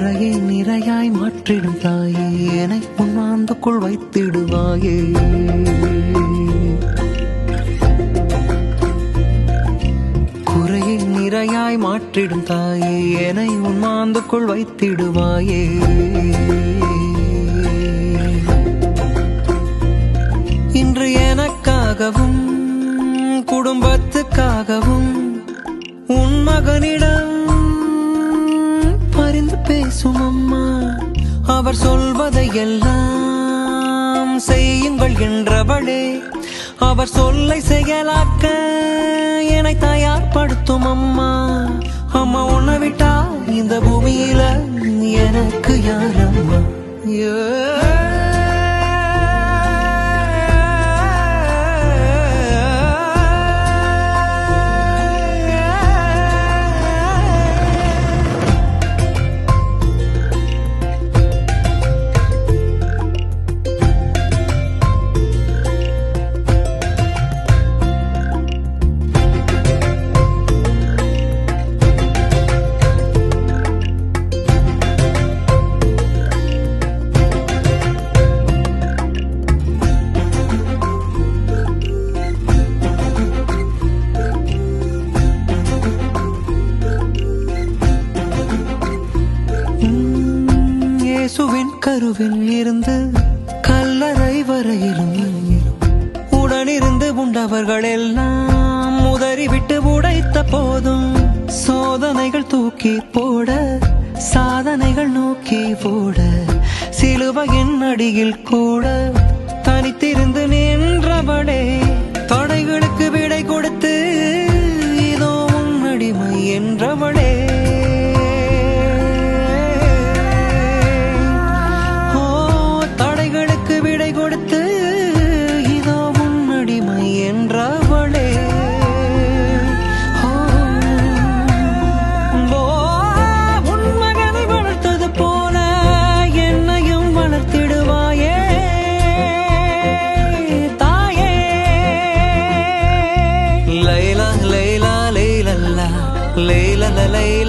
குறையை நிறையாய் மாற்றிடும் தாயே. என்னை உன்மாந்துக்குள் வைத்திடுவாயே. குறையை நிறையாய் மாற்றிடும் தாயே. என்னை உன்மாந்துக்குள் வைத்திடுவாயே. இன்று எனக்காகவும் குடும்பத்துக்காகவும் உன் மகனிடம் அவர் சொல்வதை எல்லாம் செய்யுங்கள் என்றவளே. அவர் சொல்லை செயலாக்க என்னை தயார்படுத்தும் அம்மா. அம்மா உன்னை விட்டா இந்த பூமியில எனக்கு யார் அம்மா? உம், இயேசுவின் கருவில் இருந்து கல்லறை வரையிலும் உடனிருந்து உண்டவர்கள் எல்லாம் உதறிவிட்டு உடைத்த போதும் சோதனைகள் தூக்கி போட சாதனைகள் நோக்கி ஓட சிலுவையின் அடியில் கூட தனித்திருந்து நின்றவளே. LA